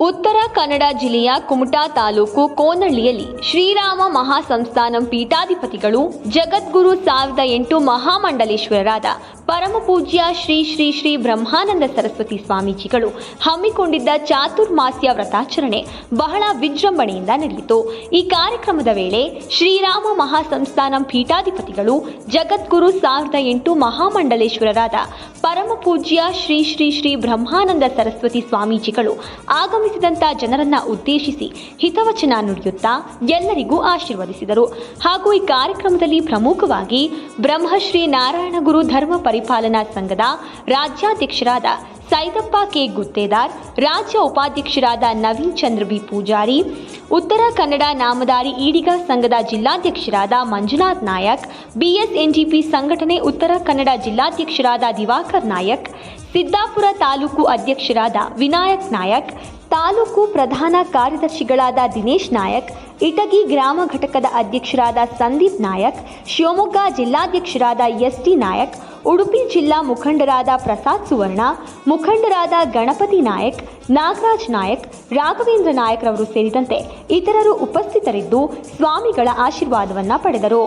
ಉತ್ತರ ಕನ್ನಡ ಜಿಲ್ಲೆಯ ಕುಮಟಾ ತಾಲೂಕು ಕೋನಹಳ್ಳಿಯಲ್ಲಿ ಶ್ರೀರಾಮ ಮಹಾಸಂಸ್ಥಾನಂ ಪೀಠಾಧಿಪತಿಗಳು ಜಗದ್ಗುರು ಸಾವಿರದ ಎಂಟು ಮಹಾಮಂಡಲೇಶ್ವರರಾದ ಪರಮಪೂಜ್ಯ ಶ್ರೀ ಶ್ರೀ ಶ್ರೀ ಬ್ರಹ್ಮಾನಂದ ಸರಸ್ವತಿ ಸ್ವಾಮೀಜಿಗಳು ಹಮ್ಮಿಕೊಂಡಿದ್ದ ಚಾತುರ್ಮಾಸ್ಯ ವ್ರತಾಚರಣೆ ಬಹಳ ವಿಜೃಂಭಣೆಯಿಂದ ನಡೆಯಿತು. ಈ ಕಾರ್ಯಕ್ರಮದ ವೇಳೆ ಶ್ರೀರಾಮ ಮಹಾಸಂಸ್ಥಾನಂ ಪೀಠಾಧಿಪತಿಗಳು ಜಗದ್ಗುರು ಸಾವಿರದ ಎಂಟು ಮಹಾಮಂಡಲೇಶ್ವರರಾದ ಪರಮಪೂಜ್ಯ ಶ್ರೀ ಶ್ರೀ ಶ್ರೀ ಬ್ರಹ್ಮಾನಂದ ಸರಸ್ವತಿ ಸ್ವಾಮೀಜಿಗಳು ಆಗಮಿಸಿದಂತ ಜನರನ್ನ ಉದ್ದೇಶಿಸಿ ಹಿತವಚನ ನುಡಿಯುತ್ತಾ ಎಲ್ಲರಿಗೂ ಆಶೀರ್ವದಿಸಿದರು. ಹಾಗೂ ಈ ಕಾರ್ಯಕ್ರಮದಲ್ಲಿ ಪ್ರಮುಖವಾಗಿ ಬ್ರಹ್ಮಶ್ರೀ ನಾರಾಯಣ ಗುರು ಧರ್ಮ ಪರಿಪಾಲನಾ ಸಂಘದ ರಾಜ್ಯಾಧ್ಯಕ್ಷರಾದ ಸೈದಪ್ಪ ಕೆ ಗುತ್ತೇದಾರ್, ರಾಜ್ಯ ಉಪಾಧ್ಯಕ್ಷರಾದ ನವೀನ್ ಚಂದ್ರ ಬಿ ಪೂಜಾರಿ, ಉತ್ತರ ಕನ್ನಡ ನಾಮದಾರಿ ಈಡಿಗ ಸಂಘದ ಜಿಲ್ಲಾಧ್ಯಕ್ಷರಾದ ಮಂಜುನಾಥ್ ನಾಯಕ್ ಬಿಎಸ್ಎನ್ಜಿಪಿ ಸಂಘಟನೆ ಉತ್ತರ ಕನ್ನಡ ಜಿಲ್ಲಾಧ್ಯಕ್ಷರಾದ ದಿವಾಕರ್ ನಾಯಕ್, ಸಿದ್ದಾಪುರ ತಾಲೂಕು ಅಧ್ಯಕ್ಷರಾದ ವಿನಾಯಕ್ ನಾಯಕ್ ತಾಲೂಕು ಪ್ರಧಾನ ಕಾರ್ಯದರ್ಶಿಗಳಾದ ದಿನೇಶ್ ನಾಯಕ್, ಇಟಗಿ ಗ್ರಾಮ ಘಟಕದ ಅಧ್ಯಕ್ಷರಾದ ಸಂದೀಪ್ ನಾಯಕ್, ಶಿವಮೊಗ್ಗ ಜಿಲ್ಲಾಧ್ಯಕ್ಷರಾದ ಎಸ್ ಟಿ ನಾಯಕ್, ಉಡುಪಿ ಜಿಲ್ಲಾ ಮುಖಂಡರಾದ ಪ್ರಸಾದ್ ಸುವರ್ಣ, ಮುಖಂಡರಾದ ಗಣಪತಿ ನಾಯಕ್, ನಾಗರಾಜ್ ನಾಯಕ್, ರಾಘವೇಂದ್ರ ನಾಯಕ್ರವರು ಸೇರಿದಂತೆ ಇತರರು ಉಪಸ್ಥಿತರಿದ್ದು ಸ್ವಾಮಿಗಳ ಆಶೀರ್ವಾದವನ್ನು ಪಡೆದರು.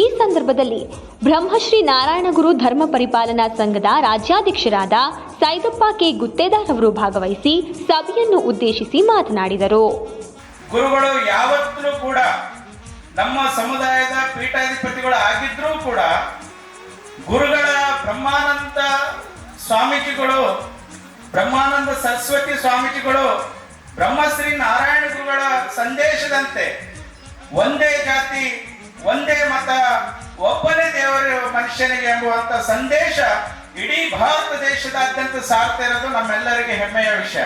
ಈ ಸಂದರ್ಭದಲ್ಲಿ ಬ್ರಹ್ಮಶ್ರೀ ನಾರಾಯಣ ಗುರು ಧರ್ಮ ಪರಿಪಾಲನಾ ಸಂಘದ ರಾಜ್ಯಾಧ್ಯಕ್ಷರಾದ ಸೈದಪ್ಪ ಕೆ ಗುತ್ತೇದಾರ್ ಅವರು ಭಾಗವಹಿಸಿ ಸಭೆಯನ್ನು ಉದ್ದೇಶಿಸಿ ಮಾತನಾಡಿದರು. ಗುರುಗಳು ಯಾವತ್ತೂ ಕೂಡ ನಮ್ಮ ಸಮುದಾಯದ ಪೀಠಾಧಿಪತಿಗಳು ಆಗಿದ್ರೂ ಕೂಡ ಗುರುಗಳ ಬ್ರಹ್ಮಾನಂದ ಸ್ವಾಮೀಜಿಗಳು, ಬ್ರಹ್ಮಾನಂದ ಸರಸ್ವತಿ ಸ್ವಾಮೀಜಿಗಳು, ಬ್ರಹ್ಮಶ್ರೀ ನಾರಾಯಣ ಗುರುಗಳ ಸಂದೇಶದಂತೆ ಒಂದೇ ಜಾತಿ ಒಂದೇ ಮತ, ಒಬ್ಬನೇ ದೇವರ ಮನುಷ್ಯನಿಗೆ ಎಂಬುವಂತ ಸಂದೇಶ ಇಡೀ ಭಾರತ ದೇಶದಾದ್ಯಂತ ಸಾರ್ತಾ ಇರೋದು ನಮ್ಮೆಲ್ಲರಿಗೆ ಹೆಮ್ಮೆಯ ವಿಷಯ.